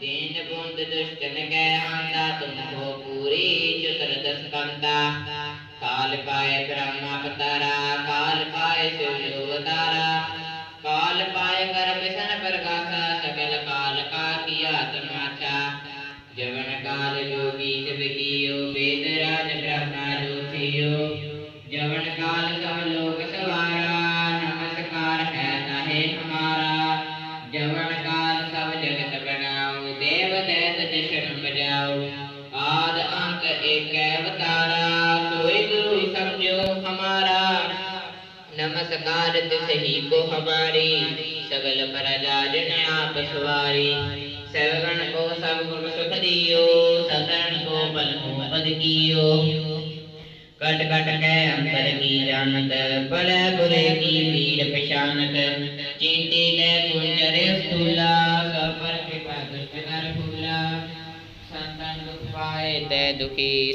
दीन बुंद दुष्टन हो पूरी काल पाए ब्रह्मा अवतारा, काल पाए काल पाए कर विष्ण प्रकाशा, सकल काल का किया तमाशा। जवन काल जब कियो वेद राज ब्रह्मा जवन काल सब लोग सवारा, नमस्कार है ताहे हमारा। जवन जशन आद अंत एक अवतारा सोई गुरु समझो हमारा। नमस्कार तिसही को हमारी, सगल प्रजा जन आप सवारी। सगण को सब गुण सुख दियो, सगण को बल पद कियो। कट कट के अंतर की जानत बल बुरे की वीर पहचानत चींटी ले कुंजरे स्थूला සන්තං දුක්ඛායත දුකී